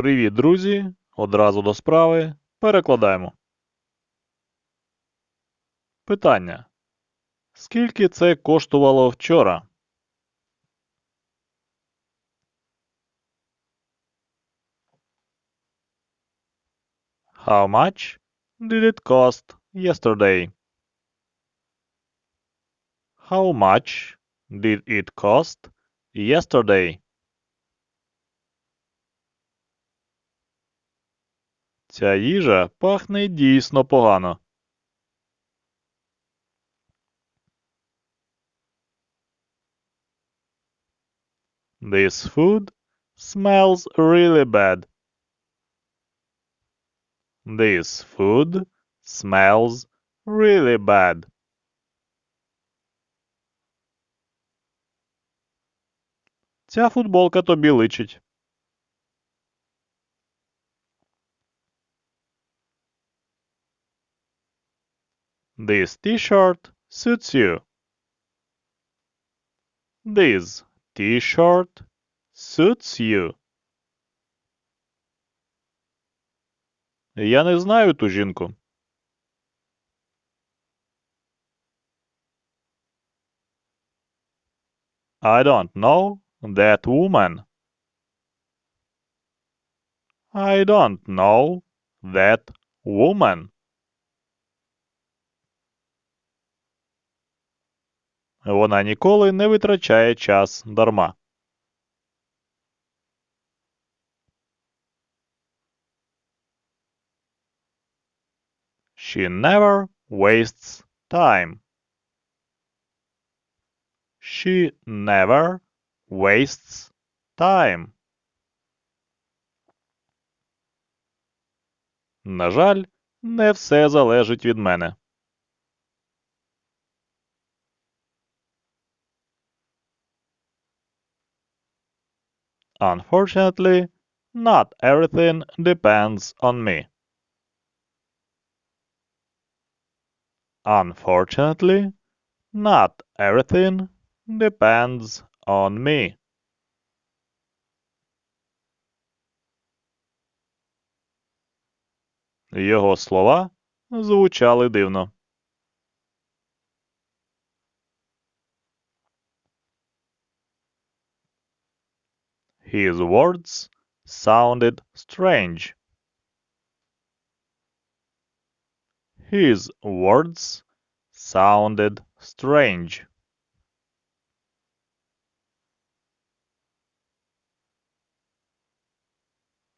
Привіт, друзі! Одразу до справи. Перекладаємо. Питання. Скільки це коштувало вчора? How much did it cost yesterday? How much did it cost yesterday? Ця їжа пахне дійсно погано. This food smells really bad. This food smells really bad. Ця футболка тобі личить. This t-shirt suits you. This t-shirt suits you. Я не знаю ту жінку. I don't know that woman. I don't know that woman. Вона ніколи не витрачає час дарма. She never wastes time. She never wastes time. На жаль, не все залежить від мене. Unfortunately, not everything depends on me. Unfortunately, not everything depends on me. Його слова звучали дивно. His words sounded strange. His words sounded strange.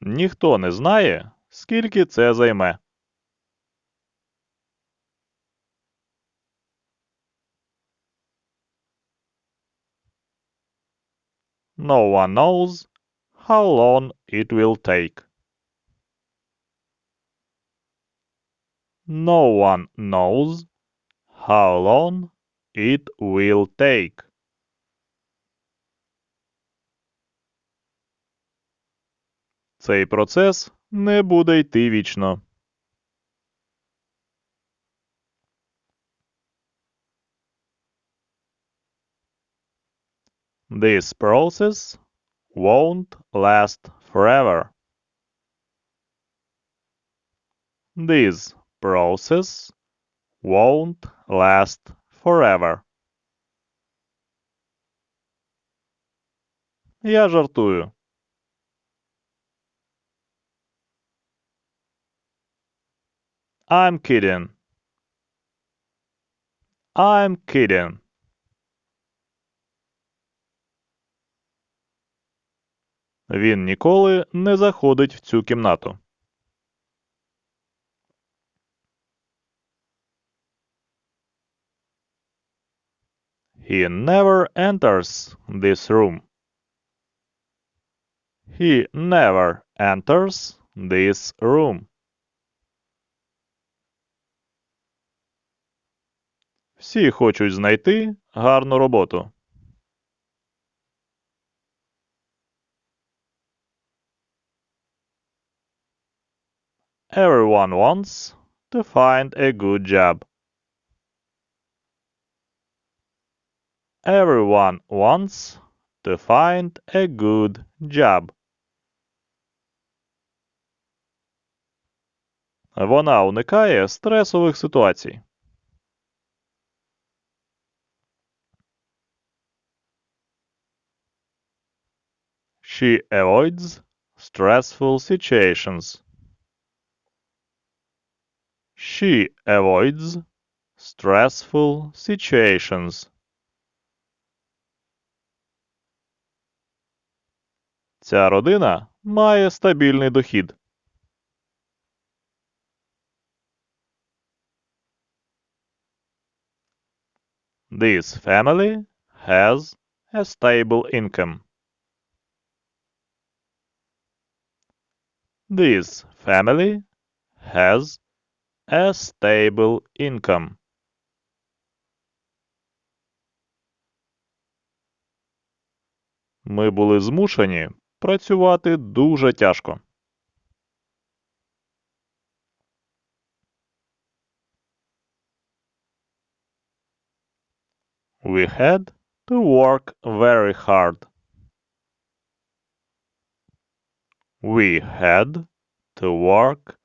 Ніхто не знає, скільки це займе. No one knows how long it will take. No one knows how long it will take. Цей процес не буде йти вічно. This process won't last forever. This process won't last forever. Я жартую. I'm kidding. I'm kidding. Він ніколи не заходить в цю кімнату. He never enters this room. He never enters this room. Всі хочуть знайти гарну роботу. Everyone wants to find a good job. Everyone wants to find a good job. Вона уникає стресових ситуацій. She avoids stressful situations. She avoids stressful situations. Ця родина має стабільний дохід. This family has a stable income. This family has a stable income. Ми були змушені працювати дуже тяжко. We had to work very hard. We had to work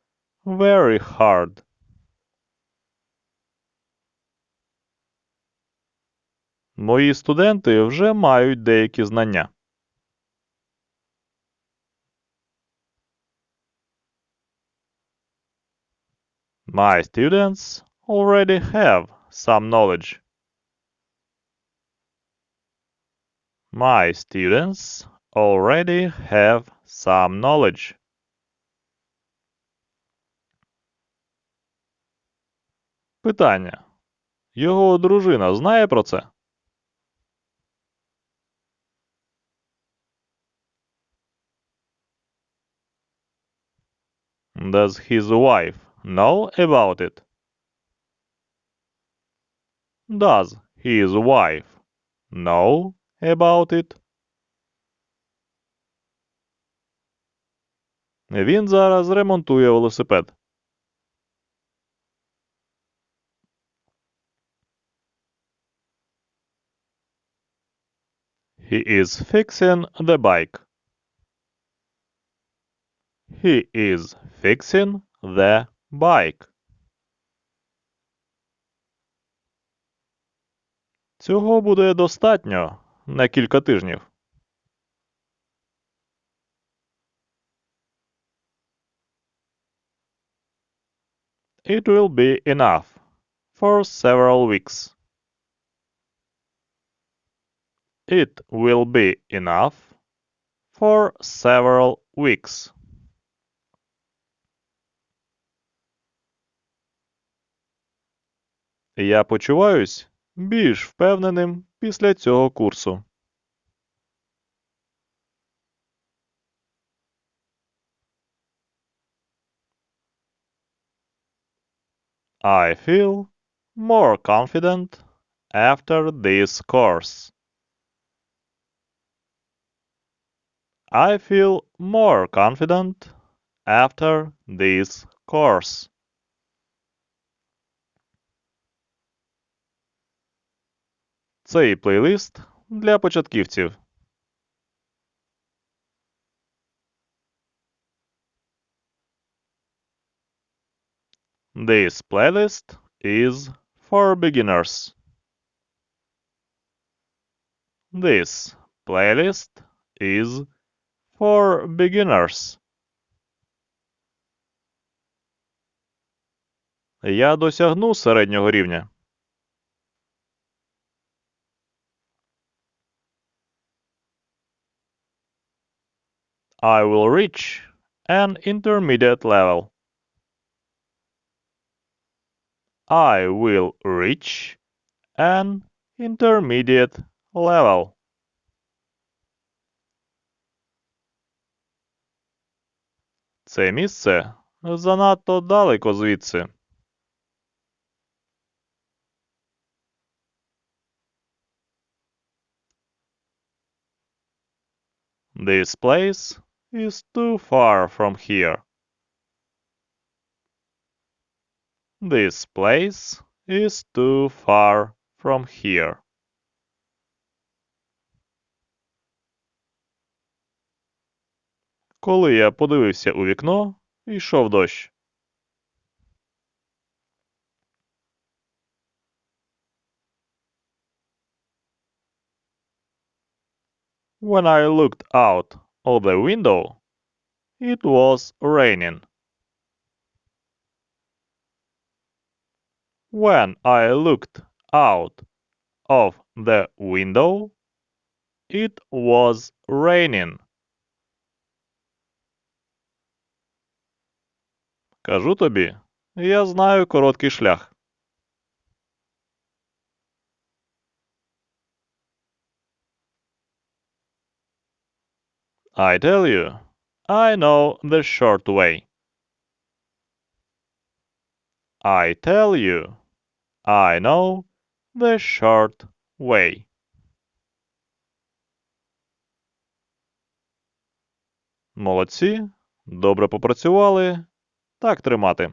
very hard. Мої студенти вже мають деякі знання. My students already have some knowledge. My students already have some knowledge. Питання. Його дружина знає про це? Does his wife know about it? Does his wife know about it? Він зараз ремонтує велосипед. He is fixing the bike. He is fixing the bike. Цього буде достатньо на кілька тижнів. It will be enough for several weeks. It will be enough for several weeks. Я почуваюсь більш впевненим після цього курсу. I feel more confident after this course. I feel more confident after this course. Цей плейлист для початківців. This playlist is for beginners. This playlist is for beginners. Я досягну середнього рівня. I will reach an intermediate level. I will reach an intermediate level. Це місце занадто далеко звідси. This place is too far from here. This place is too far from here. Коли я подивився у вікно, йшов дощ. When I looked out of the window, it was raining. When I looked out of the window, it was raining. Кажу тобі, я знаю короткий шлях. I tell you, I know the short way. I tell you, I know the short way. Молодці. Добре попрацювали. Так тримати.